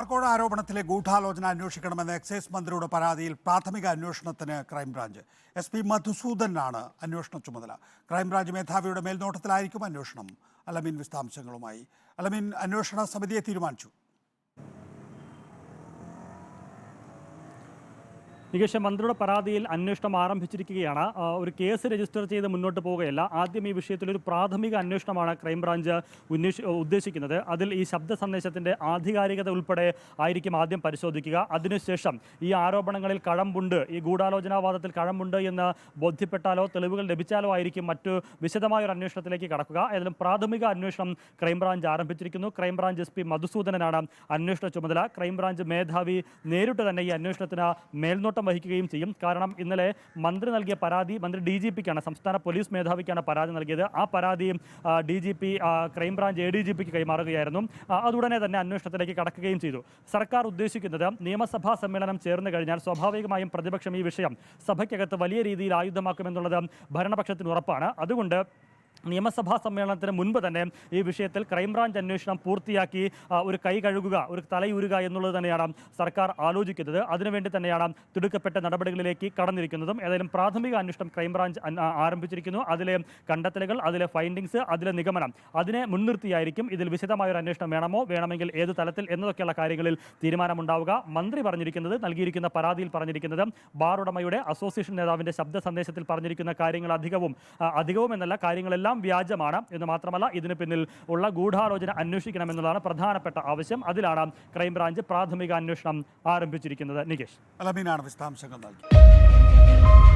ബാർക്കോഴ ആരോപണത്തിലെ ഗൂഢാലോചന അന്വേഷിക്കണമെന്ന എക്സൈസ് മന്ത്രിയുടെ പരാതിയിൽ പ്രാഥമിക അന്വേഷണത്തിന് ക്രൈംബ്രാഞ്ച്. എസ് പി മധുസൂദനാണ് അന്വേഷണ ചുമതല. ക്രൈംബ്രാഞ്ച് മേധാവിയുടെ മേൽനോട്ടത്തിലായിരിക്കും അന്വേഷണം. അലമീൻ വിശദാംശങ്ങളുമായി. അലമീൻ അന്വേഷണ സമിതിയെ തീരുമാനിച്ചു. നികേഷ് മന്ത്രിയുടെ പരാതിയിൽ അന്വേഷണം ആരംഭിച്ചിരിക്കുകയാണ്. ഒരു കേസ് രജിസ്റ്റർ ചെയ്ത് മുന്നോട്ട് പോവുകയല്ല. ആദ്യം ഈ വിഷയത്തിൽ ഒരു പ്രാഥമിക അന്വേഷണമാണ് ക്രൈംബ്രാഞ്ച് ഉദ്ദേശിക്കുന്നത്. അതിൽ ഈ ശബ്ദ സന്ദേശത്തിന്റെ ആധികാരികത ഉൾപ്പെടെ ആയിരിക്കും ആദ്യം പരിശോധിക്കുക. അതിനുശേഷം ഈ ആരോപണങ്ങളിൽ കഴമ്പുണ്ട് ഈ ഗൂഢാലോചനാവാദത്തിൽ കഴമ്പുണ്ട് എന്ന് ബോധ്യപ്പെട്ടാലോ തെളിവുകൾ ലഭിച്ചാലോ ആയിരിക്കും മറ്റു വിശദമായ ഒരു അന്വേഷണത്തിലേക്ക് കടക്കുക. ഏതായാലും പ്രാഥമിക അന്വേഷണം ക്രൈംബ്രാഞ്ച് ആരംഭിച്ചിരിക്കുന്നു. ക്രൈംബ്രാഞ്ച് എസ് പി മധുസൂദനനാണ് അന്വേഷണ ചുമതല. ക്രൈംബ്രാഞ്ച് മേധാവി നേരിട്ട് തന്നെ ഈ അന്വേഷണത്തിന് മേൽനോട്ടം വഹിക്കുകയും ചെയ്യും. കാരണം ഇന്നലെ മന്ത്രി നൽകിയ പരാതി മന്ത്രി ഡി ജി പിക്കാണ് സംസ്ഥാന പോലീസ് മേധാവിക്കാണ് പരാതി നൽകിയത്. ആ പരാതിയും D G P crime branch A D G പിക്ക് കൈമാറുകയായിരുന്നു. അതുടനെ തന്നെ അന്വേഷണത്തിലേക്ക് കടക്കുകയും ചെയ്തു. സർക്കാർ ഉദ്ദേശിക്കുന്നത് നിയമസഭാ സമ്മേളനം ചേർന്ന് കഴിഞ്ഞാൽ സ്വാഭാവികമായും പ്രതിപക്ഷം ഈ വിഷയം സഭയ്ക്കകത്ത് വലിയ രീതിയിൽ ആയുധമാക്കുമെന്നുള്ളത് ഭരണപക്ഷത്തിന് ഉറപ്പാണ്. അതുകൊണ്ട് നിയമസഭാ സമ്മേളനത്തിന് മുൻപ് തന്നെ ഈ വിഷയത്തിൽ ക്രൈംബ്രാഞ്ച് അന്വേഷണം പൂർത്തിയാക്കി ഒരു കൈ കഴുകുക ഒരു തലയൂരുക എന്നുള്ളത് തന്നെയാണ് സർക്കാർ ആലോചിക്കുന്നത്. അതിനുവേണ്ടി തന്നെയാണ് തിടുക്കപ്പെട്ട നടപടികളിലേക്ക് കടന്നിരിക്കുന്നതും. ഏതായാലും പ്രാഥമിക അന്വേഷണം ക്രൈംബ്രാഞ്ച് ആരംഭിച്ചിരിക്കുന്നു. അതിലെ കണ്ടെത്തലുകൾ അതിലെ ഫൈൻഡിങ്സ് അതിലെ നിഗമനം അതിനെ മുൻനിർത്തിയായിരിക്കും. ഇതിൽ വിശദമായ ഒരു അന്വേഷണം വേണമോ വേണമെങ്കിൽ ഏത് തലത്തിൽ എന്നതൊക്കെയുള്ള കാര്യങ്ങളിൽ തീരുമാനമുണ്ടാവുക. മന്ത്രി പറഞ്ഞിരിക്കുന്നത് നൽകിയിരിക്കുന്ന പരാതിയിൽ പറഞ്ഞിരിക്കുന്നത് ബാർ ഉടമയുടെ അസോസിയേഷൻ നേതാവിന്റെ ശബ്ദ സന്ദേശത്തിൽ പറഞ്ഞിരിക്കുന്ന കാര്യങ്ങൾ അധികവും അധികവും എന്നല്ല കാര്യങ്ങളെല്ലാം വ്യാജമാണ് എന്ന് മാത്രമല്ല ഇതിന് പിന്നിൽ ഉള്ള ഗൂഢാലോചന അന്വേഷിക്കണമെന്നുള്ളതാണ് പ്രധാനപ്പെട്ട ആവശ്യം. അതിലാണ് ക്രൈംബ്രാഞ്ച് പ്രാഥമിക അന്വേഷണം ആരംഭിച്ചിരിക്കുന്നത്. നികേഷ്. അലമീനാണ് വിശദാംശങ്ങൾ നൽകി.